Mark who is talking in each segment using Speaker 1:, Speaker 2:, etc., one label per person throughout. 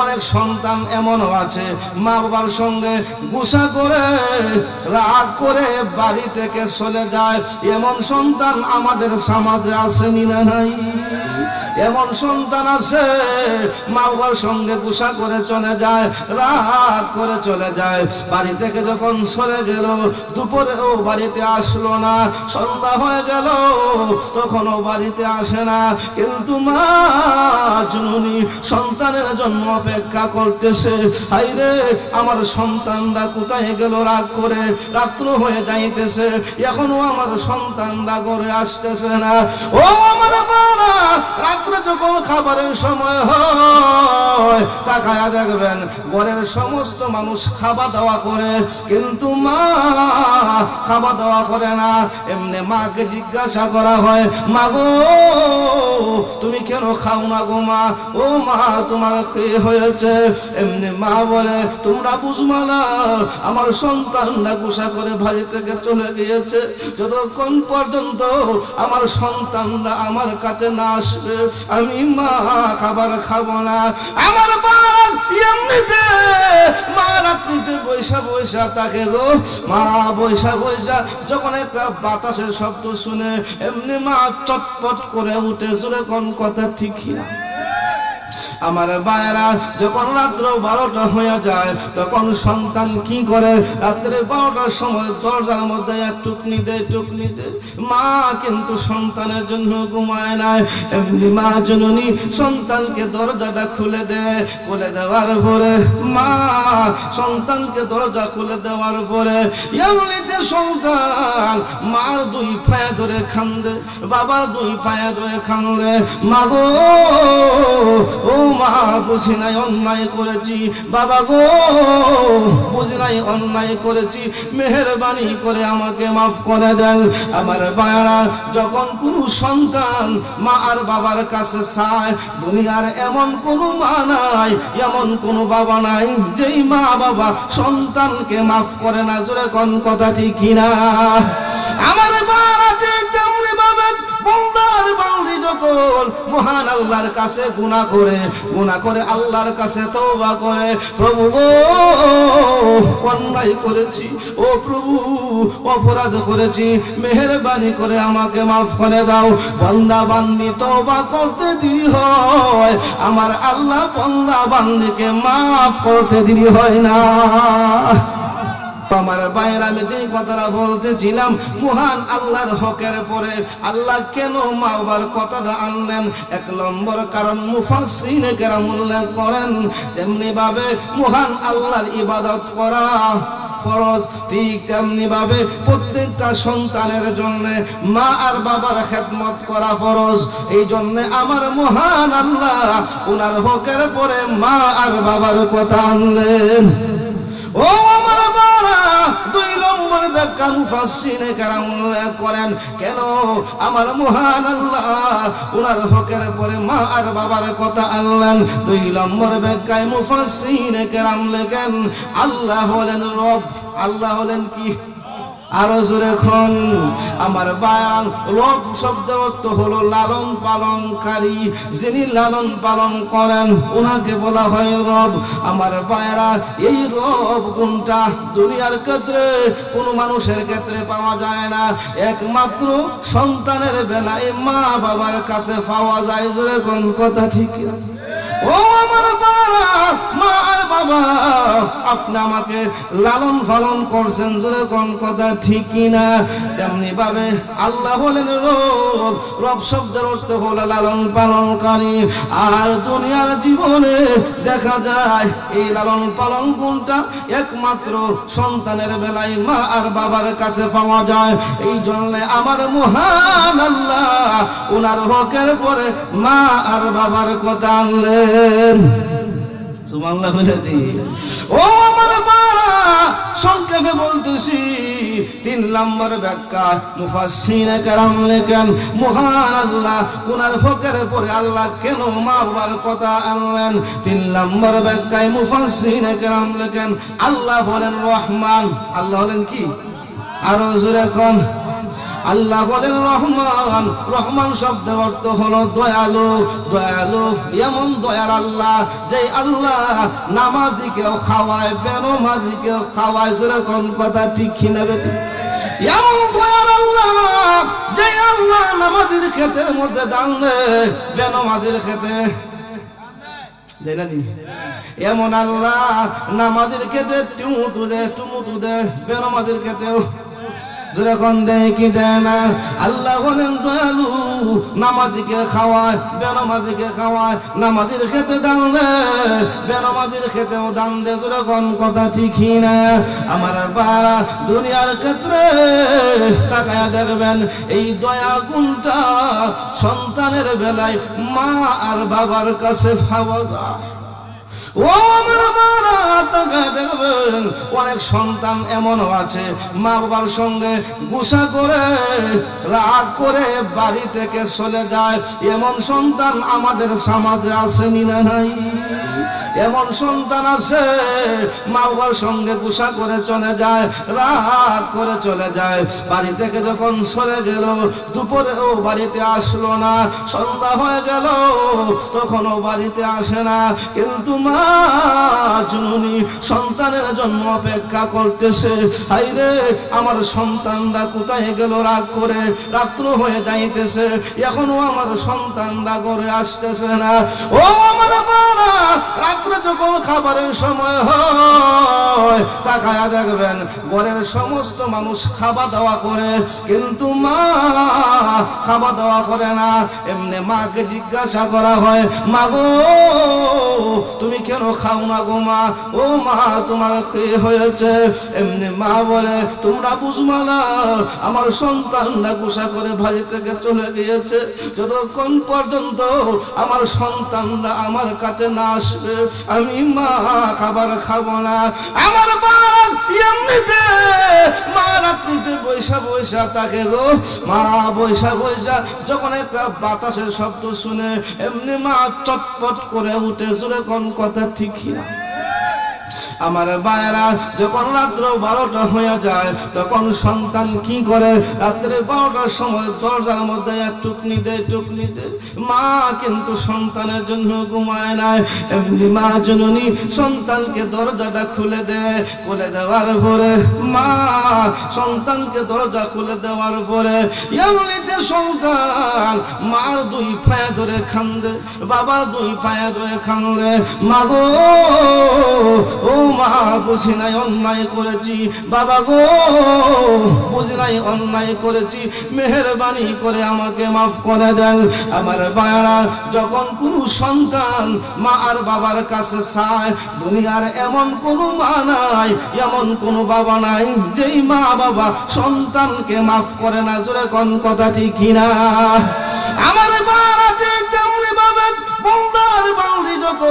Speaker 1: অনেক সন্তান এমনও আছে। মা বাবার সঙ্গে গুসা করে, রাগ করে বাড়ি থেকে চলে যায়। এমন সন্তান আমাদের সমাজে আসেনি না নাই? এমন সন্তান আছে, মা বাবার সঙ্গে গুসা করে চলে যায়, রাগ করে চলে যায়। বাড়ি থেকে যখন চলে গেল, দুপুরে ও বাড়িতে আসলো না। সন্ধ্যা হয়ে গেল তখনও বাড়িতে আসে না। কিন্তু মা জননী সন্তানের জন্য অপেক্ষা করতেছে হাইরে আমার সন্তানরা কোথায় গেল? রাগ করে রাত্র হয়ে যাইতেছে, এখনও আমার সন্তানরা ঘরে আসতেছে না। ও আমার রাত্রে যখন খাবারের সময় হয় তাকায়া দেখবেন, ঘরের সমস্ত মানুষ খাওয়া দাওয়া করে, কিন্তু মা খাওয়া দাওয়া করে না। এমনি মাকে জিজ্ঞাসা করা হয়, মা গো, তুমি কেন খাও না গো মা? ও মা, তোমার কি হয়েছে? এমনি মা বলে, তোমরা বুঝবা না আমার সন্তানরা গুসা করে বাড়ি থেকে চলে গিয়েছে। যতক্ষণ পর্যন্ত আমার সন্তানরা আমার কাছে না আসবে, আমি মা খাবার খাব না। আমার মা এমনিতে গো। মা যখন একটা বাতাসের শব্দ শুনে, এমনি মা চটপট করে উঠে, জোরে কোন কথা ঠিকই না আমার বায়েরা যখন রাত্র বারোটা হয়ে যায়, তখন সন্তান কি করে? রাত্রে বারোটার সময় দরজার মধ্যে টুকনি দেয় টুকনি দেয়। মা কিন্তু সন্তানের জন্য ঘুমায় নাই। এমনি মা জননী সন্তানকে দরজাটা খুলে দেয়, খুলে দেওয়ার পরে মা সন্তানকে দরজা খুলে দেওয়ার পরে এমনিতে সন্তান মার দুই পায়ে ধরে খান্দে বাবার দুই পায়ে ধরে খান্দে মাগো ও মা, বুঝি নাই অন্যায় করেছি। বাবা গো, বুঝি অন্যায় করেছি। মেহরবানি করে আমাকে মাফ করে দেন। আমার বায়ারা যখন কোনো সন্তান মা আর বাবার কাছে চায়, দুনিয়ার এমন কোনো মা নাই, এমন কোনো বাবা নাই, যেই মা বাবা সন্তানকে মাফ করে না। জোরে কোন কথা ঠিক না আমার তেমনি ভাবে বন্দার বান্দি যখন মহান আল্লাহর কাছে গুণা করে, গুনাহ করে আল্লাহর কাছে তওবা করে, প্রভু গো, অন্যায় করেছি, ও প্রভু, অপরাধ করেছি, মেহেরবানি করে আমাকে মাফ করে দাও। বন্দা বান্দি তওবা করতে দেরি হয়, আমার আল্লাহ বন্দা বান্দিকে মাফ করতে দেরি হয় না। আমার বাইর আমি যে কথাটা বলতেছিলাম, মহান আল্লাহর হকের পরে আল্লাহ কেন মা বাবার কথাটা আনলেন? এক নম্বর কারণ মুফাসিনে কেরাম উল্লেখ করেন যেমনি ভাবে মহান আল্লাহর ইবাদত করা ফরজ, ঠিক তেমনি ভাবে প্রত্যেকটা সন্তানের জন্য মা আর বাবার খেদমত করা ফরজ। এই জন্য আমার মহান আল্লাহ ওনার হকের পরে মা আর বাবার কথা আনলেন। ও আমার বাবা, দুই নম্বর ব্যাখ্যা মুফাসসিনে কেরাম উল্লেখ করেন, কেন আমার মহান আল্লাহ ওনার হকের পরে মা আর বাবার কথা আনলেন? দুই নম্বর ব্যাখ্যায় মুফাসসিনে কেরাম লেখেন, আল্লাহ হলেন রব, আল্লাহ হলেন কি? আরও জোরে খন আমার বায়ান রব শব্দের অর্থ হলো লালন পালনকারী। যিনি লালন পালন করেন ওনাকে বলা হয় রব। আমার বায়রা, এই রব কোনটা? দুনিয়ার ক্ষেত্রে কোনো মানুষের ক্ষেত্রে পাওয়া যায় না। একমাত্র সন্তানের বেলায় মা বাবার কাছে পাওয়া যায়। জোরে কোন কথা ঠিক আছে মা আর বাবা আমাকে লালন পালন করছেন, জোরে কথা না আল্লাহ লালন পালনকারী। আর দুনিয়ার জীবনে দেখা যায়, এই লালন পালন কোনটা একমাত্র সন্তানের বেলায় মা আর বাবার কাছে পাওয়া যায়। এই জন্য আমার মহান আল্লাহ ওনার হকের পরে মা আর বাবার কথা আনলেন সুবহানাল্লাহ বলে দি ও আমার বাবা সংক্ষেপে বলতেছি তিন নম্বর ব্যাখ্যা কেরাম লেখেন মহান আল্লাহ ওনার হকের পরে আল্লাহ কেন মা বাবার কথা আনলেন? তিন নম্বর ব্যাখ্যায় মুফাসসিনে কেরাম লেখেন আল্লাহ হলেন রহমান। আল্লাহ হলেন কি? আরও জোরে কন। আল্লাহ বলেন, রহমান রহমান শব্দের অর্থ হলো দয়ালু। দয়ালু এমন দয়ার আল্লাহ যে আল্লাহ নামাজিকেও খাওয়ায় বেনমাজিকেও খাওয়ায়, যেরকম কথা ঠিক কিনা বেটি এমন দয়ার আল্লাহ যে আল্লাহ নামাজির ক্ষেতের মধ্যে দান দেয় বেনমাজির ক্ষেতে? এমন আল্লাহ নামাজের ক্ষেত্রে টুমুটু দে টুমুটু দে বেনমাজের ক্ষেত্রেও যখন দেয় কি দেয় না আল্লাহ বলেন দয়ালু নামাজিকে খাওয়ায়, বেনমাজিকে খাওয়ায়, নামাজির খেতে দান দে বেনমাজির খেতেও দান দে যখন কথা ঠিকই না। আমার বারা দুনিয়ার ক্ষেত্রে তাকায়া দেখবেন, এই দয়া গুণটা সন্তানের বেলায় মা আর বাবার কাছে পাওয়া যায়। অনেক সন্তান এমনও আছে মা বাবার সঙ্গে গুসা করে, রাগ করে বাড়ি থেকে চলে যায়। এমন সন্তান আমাদের সমাজে আসেনি না নাই? এমন সন্তান আছে মা বাবার সঙ্গে গুসা করে চলে যায়, রাগ করে চলে যায়। বাড়ি থেকে যখন চলে গেল দুপুরেও বাড়িতে আসলো না, সন্ধ্যা হয়ে গেল তখনও বাড়িতে আসে না। কিন্তু মা জননী সন্তানের জন্য অপেক্ষা করতেছে। হাইরে আমার সন্তানরা কোথায় গেল রাগ করে? রাত্র হয়ে যাইতেছে, এখনও আমার সন্তানরা আসতেছে না। ও আমার বাবা, রাত্রে যখন খাবারের সময় হয়, তাকায়া দেখবেন ঘরের সমস্ত মানুষ খাওয়া দাওয়া করে। কিন্তু মা খাওয়া দাওয়া করে না। এমনি মাকে জিজ্ঞাসা করা হয়, মা গো, তুমি কেন খাও না গো মা? ও মা, তোমার কি হয়েছে? এমনি মা বলে, তোমরা বুঝবা না, আমার সন্তানরা গুসা করে বাড়ি থেকে চলে গিয়েছে। যতক্ষণ পর্যন্ত আমার সন্তানরা আমার কাছে না আসবে, আমি মা খাবার খাব না। আমার এমনিতে, মা রাত্রিতে বৈশা বৈশা তাকে গো। মা বৈশা বৈশা, যখন একটা বাতাসের শব্দ শুনে, এমনি মা চটপট করে উঠে চলে কোন কথা ঠিকই না আমার বায়েরা যখন রাত্র বারোটা হয়ে যায়, তখন সন্তান কি করে? রাত্রে বারোটার সময় দরজার মধ্যে টুকনি দেয় টুকনি দেয়। মা কিন্তু সন্তানের জন্য ঘুমায় নাই। এমনি মা জননী সন্তানকে দরজাটা খুলে দেয়, খুলে দেওয়ার পরে মা সন্তানকে দরজা খুলে দেওয়ার পরে এমনিতে সন্তান মার দুই পায়ে ধরে খান্দে বাবার দুই পায়ে ধরে খান্দে মাগো ও মা, বুঝি নাই অন্যায় করেছি। বাবা গো, বুঝি নাই অন্যায় করেছি। মেহরবানি করে আমাকে মাফ করে দেন। আমার বায়ারা, যখন কোনো সন্তান মা আর বাবার কাছে চায়, দুনিয়ার এমন কোনো মা নাই, এমন কোনো বাবা নাই, যেই মা বাবা সন্তানকে মাফ করে না। জোরে কোন কথা ঠিক না আমার বারা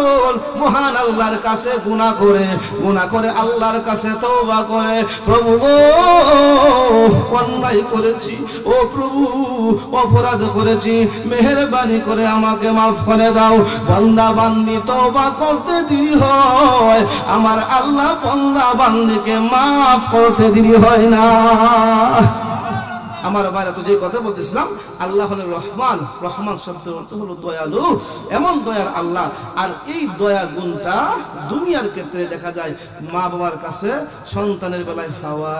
Speaker 1: বান্দি মহান আল্লাহর কাছে গুনাহ করে গুনাহ করে আল্লাহর কাছে তওবা করে। প্রভু গো, অন্যায় করেছি, ও প্রভু, অপরাধ করেছি, মেহেরবানি করে আমাকে মাফ করে দাও। বন্দা বান্দি, তওবা করতে দেরি হয়, আমার আল্লাহ বন্দা বান্দিকে মাফ করতে দেরি হয় না। আমার বাইরে তো যে কথা বলতেছিলাম, আল্লাহ হলেন রহমান রহমান শব্দের অর্থ হলো দয়ালু। এমন দয়ার আল্লাহ, আর এই দয়া গুণটা দুনিয়ার ক্ষেত্রে দেখা যায় মা বাবার কাছে, সন্তানের বেলায় পাওয়া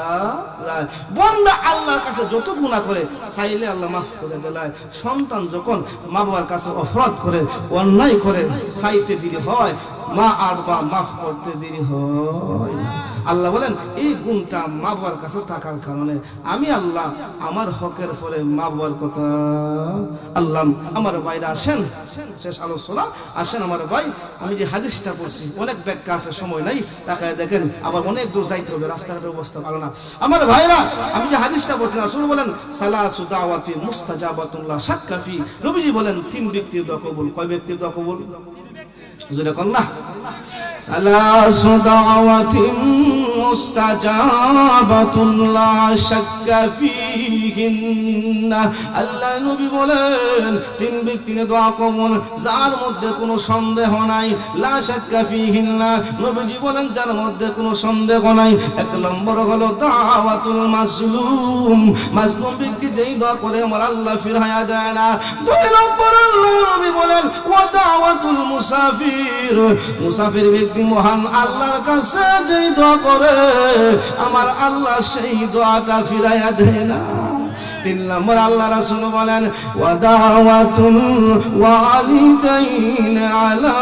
Speaker 1: যায়। বন্দা আল্লাহর কাছে যত গুণা করে, চাইলে আল্লাহ মাফ করে দেয়। সন্তান যখন মা বাবার কাছে অপরাধ করে, অন্যায় করে, চাইতে দেরি হয় মা আর বা মাফ করতে দেরি হয় না। আল্লাহ বলেন, এই গুণটা মা বাবার কাছে থাকার কারণে আমি আল্লাহ আমার হকের পরে মা বাবার কথা আল্লাহ আমার বাইরে আসেন, শেষ আলোচনা। আসেন আমার ভাই, আমি যে হাদিসটা বলছি অনেক ব্যাখ্যা আছে, সময় নাই। তাকে দেখেন, আবার অনেক দূর যাইতে হবে রাস্তাঘাটের অবস্থা ভালো না। আমার ভাইরা, আমি যে হাদিসটা বলছি রাসূল বলেন, সালাসু দাওয়াতি মুস্তাজাবাতুল্লাহ সাক্কাফি নবীজি বলেন, তিন ব্যক্তির দোয়া কবুল কয় ব্যক্তির দোয়া কর না? সালাসু দাওয়াতিন মুস্তাজাবাতুন লা শাক্কা ফীহিন্না আল্লাহ নবী বলেন, তিন ব্যক্তির দোয়া কবুল, যার মধ্যে কোনো সন্দেহ নাই, লা শাক্কা ফীহিন্না। নবীজি বলেন, যার মধ্যে কোনো সন্দেহ নাই। এক নম্বর হলো দাওয়াতুল মাসলুম মাসলুম ব্যক্তি যেই দোয়া করে, আমার আল্লাহ ফিরায়া দেয় না। দুই নম্বর আল্লাহ নবী বলেন, ওয়া দাওয়াতুল মুসাফির। মুসাফির ব্যক্তি মহান আল্লাহর কাছে যেই দোয়া করে, আমার আল্লাহ সেই দোয়াটা ফিরাইয়া দেয় না। তিন নম্বর আল্লাহ রাসূল বলেন ওয়া দাওয়াতুল ওয়ালিদাইন আলা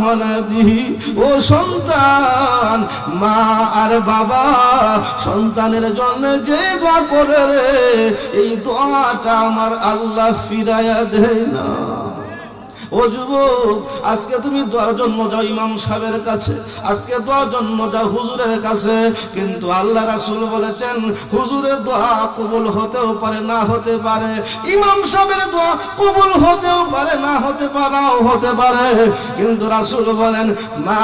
Speaker 1: ওয়ালাদিহি, ও সন্তান, মা আর বাবা, সন্তানের জন্য যে দোয়া করে রে, এই দোয়াটা আমার আল্লাহ ফিরাইয়া দেয় না। ও যুবক, আজকে তুমি দোয়ার জন্য যাও ইমাম সাহেবের কাছে, আজকে দোয়ার জন্য যাও হুজুরের কাছে। কিন্তু আল্লাহ রাসূল বলেছেন, হুজুরের দোয়া কবুল হতেও পারে, না হতে পারে। ইমাম সাহেবের দোয়া কবুল হতেও পারে, না হতে পারাও হতে পারে। কিন্তু রাসূল বলেন, মা,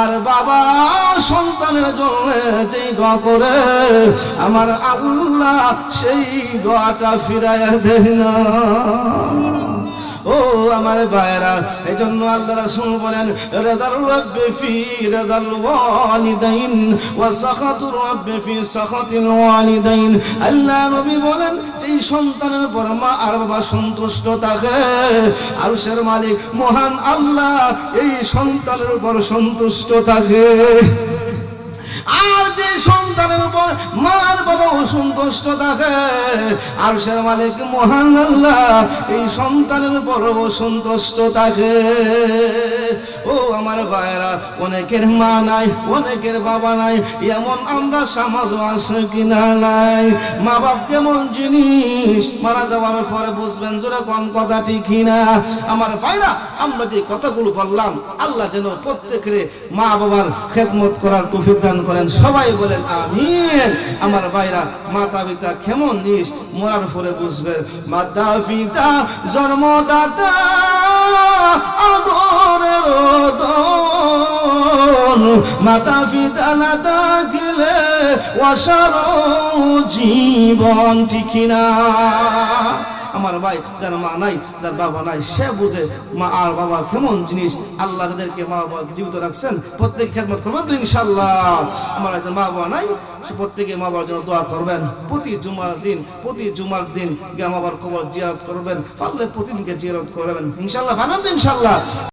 Speaker 1: আর বাবা সন্তানের জন্য যেই দোয়া করে, আমার আল্লাহ সেই দোয়াটা ফিরাইয়া দেয় না। এই জন্য আল্লাহ রাসূল বলেন, রেদার রাব্বি ফি রাদাল ওয়ালিদাইন ওয়া সাখাতুর রাব্বি ফি সাখাতিল ওয়ালিদাইন। আল্লাহ নবী বলেন যে সন্তানের উপর মা আর বাবা সন্তুষ্ট থাকে, আরশের মালিক মহান আল্লাহ এই সন্তানের উপর সন্তুষ্ট থাকে। আর যে সন্তানের উপর মার বাবা অসন্তুষ্ট থাকে আর সে মালিক মহান আল্লাহ, এই সন্তানের উপর অসন্তুষ্ট থাকে। ও আমার ভাইরা অনেকের মা নাই, অনেকের বাবা নাই, এমন আমরা সমাজ আছে কিনা নাই? মা বাপ কেমন জিনিস? মারা যাওয়ার পরে বুঝবেন জোরে কোন কথা ঠিক কিনা। আমার ভাইরা আমরা যে কথাগুলো বললাম, আল্লাহ যেন প্রত্যেকের মা বাবার খেদমত করার তৌফিক দান করেন সবাই বলেন, আমিন। আমার ভাইরা মাতা পিতা কেমন নিস? মরার পরে বুঝবেন মাতা পিতা জন্মদাতা, আদরের মাতা পিতা না থাকলে অসার জীবন ঠিক না। আমার ভাই, যার মা নাই, যার বাবা নাই, সে বুঝে মা আর বাবা কেমন জিনিস। আল্লাহ যাদেরকে মা বাবা জীবিত রাখছেন, প্রত্যেক খেদমত করবেন তো ইনশাল্লাহ আমার একজন মা বাবা নাই প্রত্যেকে মা বাবার জন্য দোয়া করবেন। প্রতি জুমার দিন, প্রতি জুমার দিন মা বাবার কবর জিয়ারত করবেন। পারলে প্রতিদিনকে জিয়ারত করবেন। ইনশাল্লাহ ভালো ইনশাল্লাহ